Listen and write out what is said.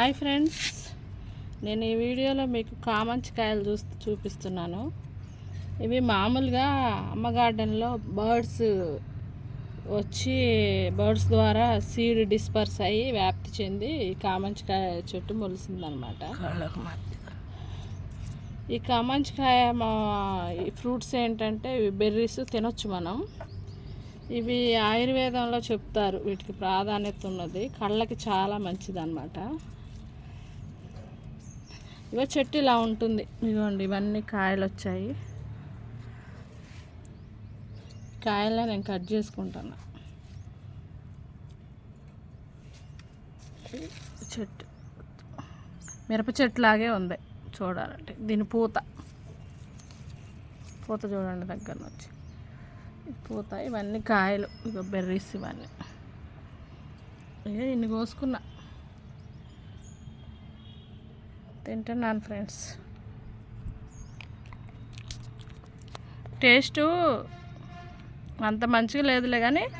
Hi friends. నేను ఈ వీడియోలో మీకు కామంచికాయలు చూ చూపిస్తున్నాను. ఇవి మామూలుగా అమ్మ గార్డెన్లో బర్డ్స్ వచ్చి బర్డ్స్ ద్వారా సీడ్ డిస్పర్స్ అయ్యి వ్యాప్తి చెంది ఈ కామంచికాయ చెట్టు మొలిసిందనమాట. ఈ కామంచికాయ మా ఈ ఫ్రూట్స్ ఏంటంటే ఇవి బెర్రీస్ తినొచ్చు మనం. ఇవి ఆయుర్వేదంలో చెప్తారు వీటికి ప్రాధాన్యత ఉన్నది. కళ్ళకి చాలా మంచిది ఇగో చెట్టు ఇలా ఉంటుంది. ఇదిగోండి ఇవన్నీ కాయలు వచ్చాయి కాయలు నేను కట్ చేసుకుంటాను. చెట్టు. మిరప చెట్టు లాగే ఉంది చూడాలంటే. దీని పూత. పూత చూడండి దగ్గర నుంచి పూత ఇవన్నీ కాయలు. ఇక బెర్రీస్ ఇవన్నీ. ఇక ఇన్ని కోసుకున్నా. తింటున్నాను ఫ్రెండ్స్. టేస్టు అంత మంచిగా లేదులే కానీ